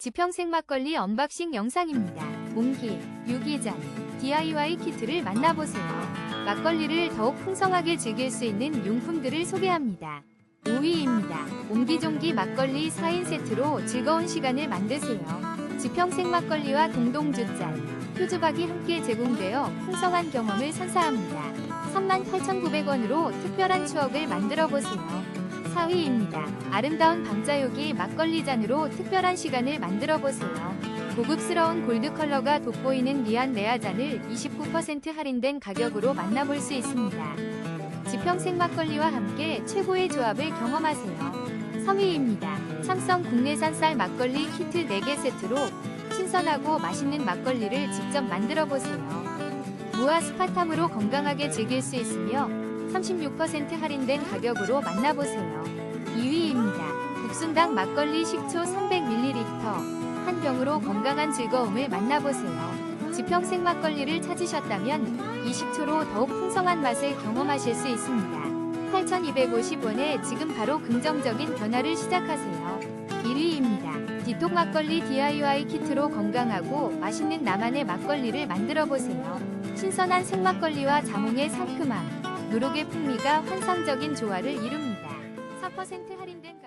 지평생 막걸리 언박싱 영상입니다. 몽길, 유기잔, DIY 키트를 만나보세요. 막걸리를 더욱 풍성하게 즐길 수 있는 용품들을 소개합니다. 5위입니다. 옹기종기 막걸리 4인 세트로 즐거운 시간을 만드세요. 지평생 막걸리와 동동주잔, 표주박이 함께 제공되어 풍성한 경험을 선사합니다. 38,900원으로 특별한 추억을 만들어 보세요. 4위입니다. 아름다운 방자요기 막걸리 잔으로 특별한 시간을 만들어 보세요. 고급스러운 골드 컬러가 돋보이는 리안 레아잔을 29% 할인된 가격으로 만나볼 수 있습니다. 지평생 막걸리와 함께 최고의 조합을 경험하세요. 3위입니다. 삼성 국내산 쌀 막걸리 키트 4개 세트로 신선하고 맛있는 막걸리를 직접 만들어 보세요. 무화 스파탐으로 건강하게 즐길 수 있으며 36% 할인된 가격으로 만나보세요. 2위입니다. 국순당 막걸리 식초 300ml 한 병으로 건강한 즐거움을 만나보세요. 지평생 막걸리를 찾으셨다면 이 식초로 더욱 풍성한 맛을 경험하실 수 있습니다. 8,250원에 지금 바로 긍정적인 변화를 시작하세요. 1위입니다. 디톡 막걸리 DIY 키트로 건강하고 맛있는 나만의 막걸리를 만들어 보세요. 신선한 생막걸리와 자몽의 상큼함, 누룩의 풍미가 환상적인 조화를 이룹니다. 4% 할인된